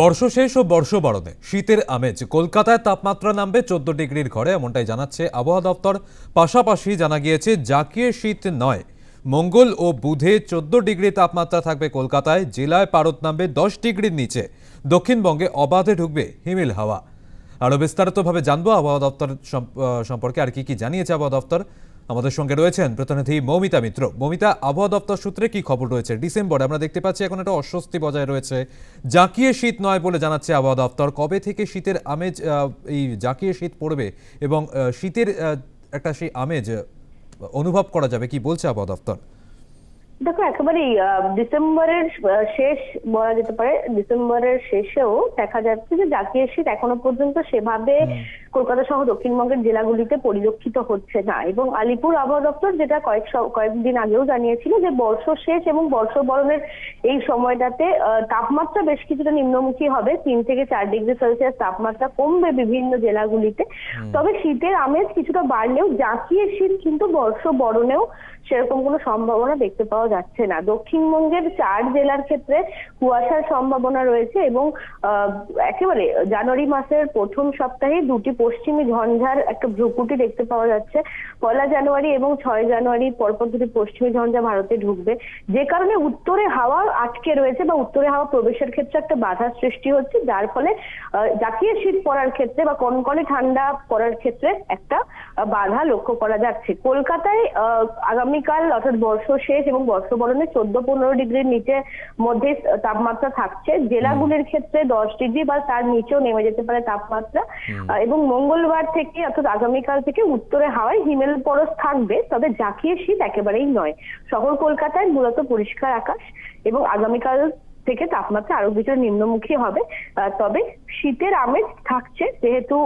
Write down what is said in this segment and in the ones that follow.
বর্ষ শেষ ও বর্ষ বরণে। শীতের আমেজ। কলকাতায় তাপমাত্রা নামবে চোদ্দ ডিগ্রির ঘরে, এমনটাই জানাচ্ছে আবহাওয়া দপ্তর। পাশাপাশি জানা গিয়েছে, জাকিয়ে শীত নয়, মঙ্গল ও বুধে চোদ্দ ডিগ্রি তাপমাত্রা থাকবে কলকাতায়, জেলায় পারদ নামবে দশ ডিগ্রির নিচে। দক্ষিণবঙ্গে অবাধে ঢুকবে হিমেল হাওয়া। আরও বিস্তারিতভাবে জানব আবহাওয়া দপ্তর সম্পর্কে আর কি কি জানিয়েছে আবহাওয়া দপ্তর। আমাদের সঙ্গে রয়েছেন প্রতিনিধি মৌমিতা মিত্র। মৌমিতা আবহাওয়া দপ্তর সূত্রে কি খবর রয়েছে? ডিসেম্বরে আমরা দেখতে পাচ্ছি এখন একটা অস্বস্তি বজায় রয়েছে। জাকিয়ে শীত নয় বলে জানাচ্ছে আবহাওয়া দপ্তর। কবে থেকে শীতের আমেজ এই জাকিয়ে শীত পড়বে এবং শীতের একটা সেই আমেজ অনুভব করা যাবে? কি বলছে আবহাওয়া দপ্তর? দেখো একেবারেই ডিসেম্বরের শেষ বলা যেতে পারে ডিসেম্বরের শেষেও দেখা যাচ্ছে যে জাতীয় শীত এখনও পর্যন্ত সেভাবে কলকাতা সহ দক্ষিণবঙ্গের জেলাগুলিতে পরিলক্ষিত হচ্ছে না। এবং আলিপুর আবহাওয়া দপ্তর যেটা কয়েক কয়েকদিন আগেও জানিয়েছিল যে বর্ষ শেষ এবং বর্ষ বরণের এই সময়টাতে তাপমাত্রা বেশ কিছুটা নিম্নমুখী হবে। তিন থেকে চার ডিগ্রি সেলসিয়াস তাপমাত্রা কমবে বিভিন্ন জেলাগুলিতে। তবে শীতের আমেজ কিছুটা বাড়লেও জাকিয়ে শীত কিন্তু বর্ষ বরণেও সেরকম কোনো সম্ভাবনা দেখতে পাওয়া যাচ্ছে না। দক্ষিণবঙ্গের চার জেলার ক্ষেত্রে কুয়াশার সম্ভাবনা রয়েছে এবং আহ, একেবারে জানুয়ারি মাসের প্রথম সপ্তাহে দুটি পশ্চিমী ঝঞ্ঝার একটা ভ্রুকুটি দেখতে পাওয়া যাচ্ছে। পয়লা জানুয়ারি এবং ছয় জানুয়ারি পরপর দুটি পশ্চিমী ঝঞ্ঝা ভারতে ঢুকবে। যে কারণে উত্তরে হাওয়া আটকে রয়েছে বা উত্তরে হাওয়া প্রবেশের ক্ষেত্রে একটা বাধা সৃষ্টি হচ্ছে যার ফলে জাতীয় শীত পড়ার ক্ষেত্রে বা কনকনে ঠান্ডা পড়ার ক্ষেত্রে একটা বাধা লক্ষ্য করা যাচ্ছে। কলকাতায় আহ, আগামীকাল অর্থাৎ বর্ষ শেষ এবং বর্ষ বরণে চোদ্দ পনেরো ডিগ্রির নিচে মধ্যে তাপমাত্রা থাকছে। জেলাগুলির ক্ষেত্রে দশ ডিগ্রি বা তার নিচেও নেমে যেতে পারে তাপমাত্রা। এবং মঙ্গলবার থেকে অর্থাৎ আগামীকাল থেকে উত্তরে হাওয়ায় হিমেল পরশ থাকবে, তবে জাকিয়ে শীত একেবারেই নয়। শহর কলকাতায় মূলত পরিষ্কার আকাশ এবং আগামীকাল থেকে তাপমাত্রা আরও কিছুটা নিম্নমুখী হবে। তবে শীতের আমেজ থাকছে, যেহেতু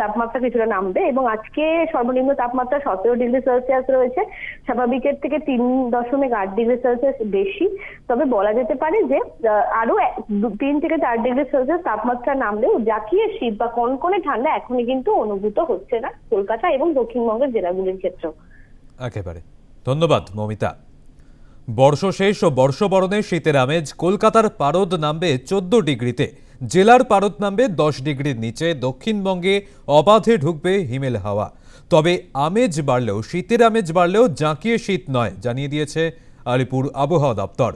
তাপমাত্রা কিছুটা নামবে এবং আজকে সর্বনিম্ন তাপমাত্রা সতেরো ডিগ্রি সেলসিয়াস রয়েছে। স্বাভাবিকের থেকে তিন দশমিক আট ডিগ্রি সেলসিয়াস বেশি। তবে বলা যেতে পারে যে আরও তিন থেকে চার ডিগ্রি সেলসিয়াস তাপমাত্রা নামলেও জাকিয়ে শীত বা কনকনে ঠান্ডা এখনই কিন্তু অনুভূত হচ্ছে না কলকাতা এবং দক্ষিণবঙ্গের জেলাগুলির ক্ষেত্রেও। একেবারে। ধন্যবাদ, মমিতা। বর্ষ শেষ ও বর্ষবরণে শীতের আমেজ কলকাতার পারদ নামবে চোদ্দ ডিগ্রিতে। জেলার পারদ নামবে দশ ডিগ্রির নিচে, দক্ষিণবঙ্গে অবাধে ঢুকবে হিমেল হাওয়া। তবে আমেজ বাড়লেও, শীতের আমেজ বাড়লেও জাঁকিয়ে শীত নয়, জানিয়ে দিয়েছে আলিপুর আবহাওয়া দপ্তর।